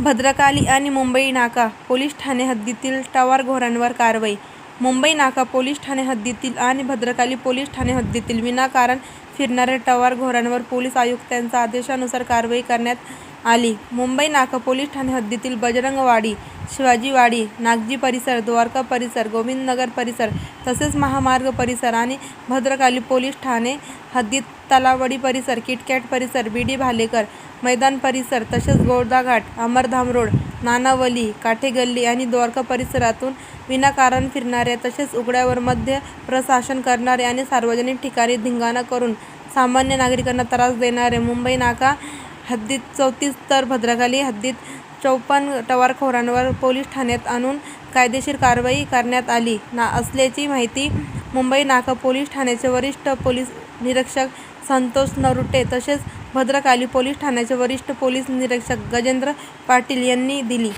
भद्रकाली आणि मुंबई नाका पोलीस ठाणे हद्दीतील टवारखोरांवर कारवाई. मुंबई नाका पोलीस ठाणे हद्दीतील आणि भद्रकाली पोलीस ठाणे हद्दीतील विनाकारण फिरणाऱ्या टवारखोरांवर पोलीस आयुक्तांच्या आदेशानुसार कारवाई करण्यात आली. मुंबई नाका पोलीस ठाणे हद्दीतील बजरंगवाडी, शिवाजीवाडी, नागजी परिसर, द्वारका परिसर, गोविंदनगर परिसर तसेच महामार्ग परिसर आणि भद्रकाली पोलीस ठाणे हद्दीत तलावडी परिसर, किटकॅट परिसर, बी. डी. भालेकर मैदान परिसर तसेच गोडदाघाट अमरधाम रोड, नानावली, काठेगल्ली आणि द्वारका परिसरातून विनाकारण फिरणाऱ्या तसेच उघड्यावर मध्य प्रशासन करणाऱ्या आणि सार्वजनिक ठिकाणी धिंगाणा करून सामान्य नागरिकांना त्रास देणाऱ्या मुंबई नाका हद्दीत चौतीस तर भद्रकाली हद्दीत चौपन्न टवारखोरांवर पोलीस ठाण्यात आणून कायदेशीर कारवाई करण्यात आली ना असल्याची माहिती मुंबई नाका पोलीस ठाण्याचे वरिष्ठ पोलीस निरीक्षक संतोष नरुटे तसेच भद्रकाली पोलीस ठाण्याचे वरिष्ठ पोलीस निरीक्षक गजेंद्र पाटील यांनी दिली.